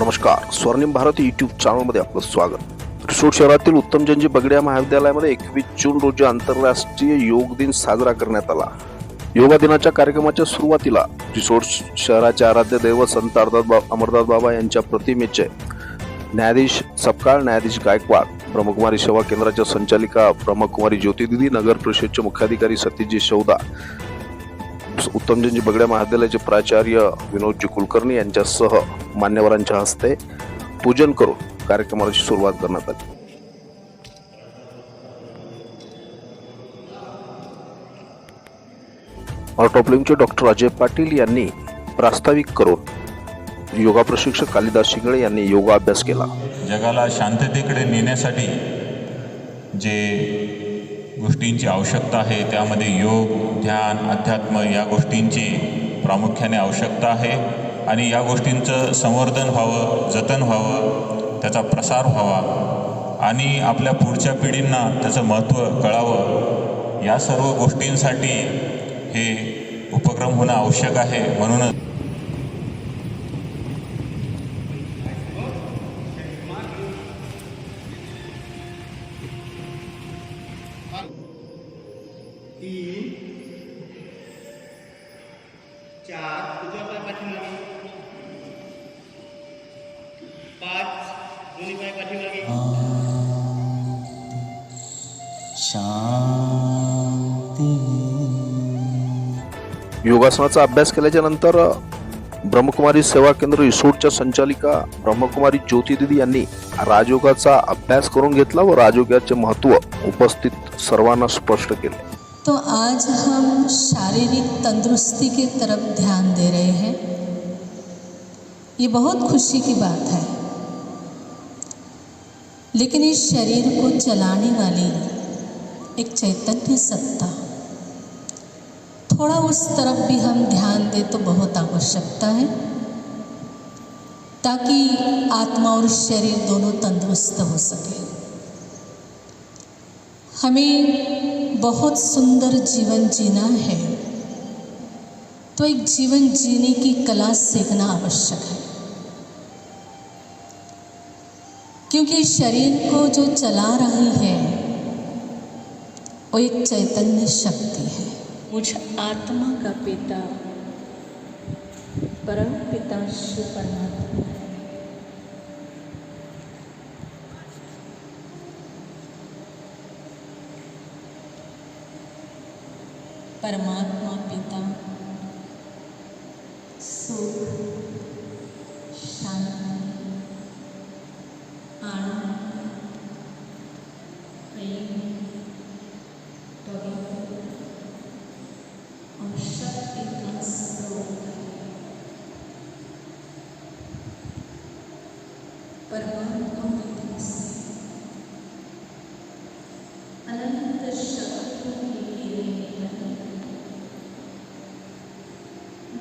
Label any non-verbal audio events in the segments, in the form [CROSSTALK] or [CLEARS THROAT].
नमस्कार. स्वर्णिम भारती युट्यूब चॅनलमध्ये आपलं स्वागत. रिसोड शहरातील उत्तमजनजी बगड्या महाविद्यालयामध्ये एकवीस जून रोजी आंतरराष्ट्रीय योग दिन साजरा करण्यात आला. योगा दिनाच्या कार्यक्रमाच्या सुरुवातीला रिसोड शहराचे आराध्य दैवत संत अमरदास अमरदास बाबा यांच्या प्रतिमेचे न्यायाधीश सपकाळ न्यायाधीश गायकवाड ब्रह्मकुमारी सेवा केंद्राच्या संचालिका ब्रह्मकुमारी ज्योतिदिदी नगर परिषदचे मुख्याधिकारी सतीशजी शौदा उत्तमजींजी बगड्या महाविद्यालयाचे प्राचार्य विनोदजी कुलकर्णी यांच्यासह मान्यवरांच्या हस्ते पूजन करून कार्यक्रमाची सुरुवात करण्यात आली. ऑटोप्लिंगचे डॉक्टर अजय पाटील यांनी प्रास्ताविक करून योगा प्रशिक्षक कालिदास शिंगळे यांनी योगा अभ्यास केला. जगाला शांततेकडे नेण्यासाठी जे गोष्टींची आवश्यकता आहे. त्यामध्ये योग ध्यान अध्यात्म या गोष्टींची प्रामुख्याने आवश्यकता आहे. आणि या गोष्टींचं संवर्धन व्हावं जतन व्हावं त्याचा प्रसार व्हावा आणि आपल्या पुढच्या पिढींना त्याचं महत्त्व कळावं या सर्व गोष्टींसाठी हे उपक्रम होणं आवश्यक आहे. म्हणूनच चार उजव्या पाय पाठीमागे. पाच दोन्ही पाय पाठीमागे. योगासनाचा अभ्यास केल्याच्यानंतर ब्रह्मकुमारी सेवा केंद्र रिसोर्टच्या संचालिका ब्रह्मकुमारी ज्योतिदिदी यांनी राजयोगाचा अभ्यास करून घेतला व राजयोगाचे महत्त्व उपस्थित सर्वांना स्पष्ट केले. तो आज हम शारीरिक तंदुरुस्ती की तरफ़ ध्यान दे रहे हैं। ये बहुत खुशी की बात है। लेकिन इस शरीर को चलाने वाली एक चैतन्य सत्ता, थोड़ा उस तरफ़ भी हम ध्यान दें तो बहुत आवश्यकता है, ताकि आत्मा और शरीर दोनों तंदुरुस्त हो सके। हमें बहुत सुंदर जीवन जीना है तो एक जीवन जीने की कला सीखना आवश्यक है। क्योंकि शरीर को जो चला रही है, वो एक चैतन्य शक्ति है। मुझ आत्मा का पिता परम पिता शिव परमात्मा। परमात्मा पिता. सुख शांती आनंद प्रेम पवित्र और शक्ति परमात्मा पिता. अनंत शक्ती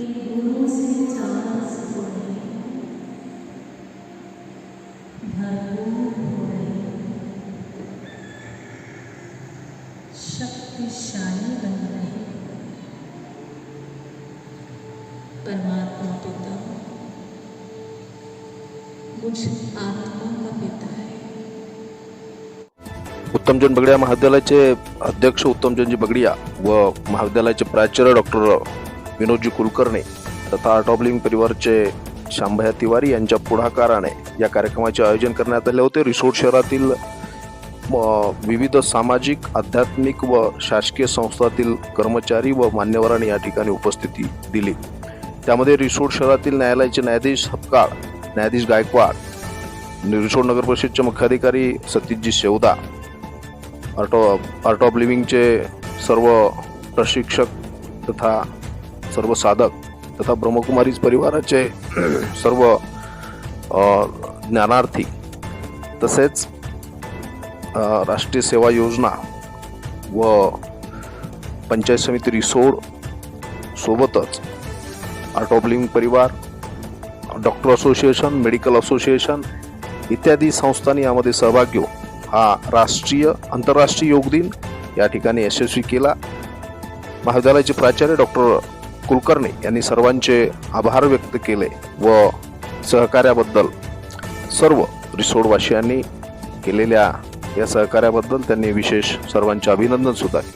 इन शक्तिशाली बन रही परमात्मा पिता मुझ आत्मा का पिता है। उत्तमजन बगडिया महाविद्यालयाचे अध्यक्ष उत्तमजनजी बगडिया व महाविद्यालयाचे प्राचार्य डॉक्टर विनोदजी कुलकर्णी तथा आटॉबलिंग परिवारचे शांभया तिवारी यांच्या पुढाकाराने या कार्यक्रमाचे आयोजन करण्यात आले होते. रिसोड शहरातील विविध सामाजिक आध्यात्मिक व शासकीय संस्थातील कर्मचारी व मान्यवरांनी या ठिकाणी उपस्थिती दिली. त्यामध्ये रिसोड शहरातील न्यायालयाचे न्यायाधीश हपकाळ न्यायाधीश गायकवाड रिसोड नगर परिषदचे मुख्याधिकारी Satishji Shevda art of art of लिव्हिंगचे सर्व प्रशिक्षक तथा [CLEARS THROAT] सर्व साधक तथा ब्रह्मकुमारीज परिवाराचे सर्व ज्ञानार्थी तसेच राष्ट्रीय सेवा योजना व पंचायत समिती रिसोड सोबतच आर्ट ऑफ लिव्हिंग परिवार डॉक्टर असोसिएशन मेडिकल असोसिएशन इत्यादी संस्थांनी यामध्ये सहभाग घेऊन हा राष्ट्रीय आंतरराष्ट्रीय योग दिन या ठिकाणी यशस्वी केला. महाविद्यालयाचे प्राचार्य डॉक्टर कुलकर्णी यांनी सर्वांचे आभार व्यक्त केले व सहकार्याबद्दल सर्व रिसोडवासियांनी केलेल्या या सहकार्याबद्दल त्यांनी विशेष सर्वांचे अभिनंदन सुद्धा केले.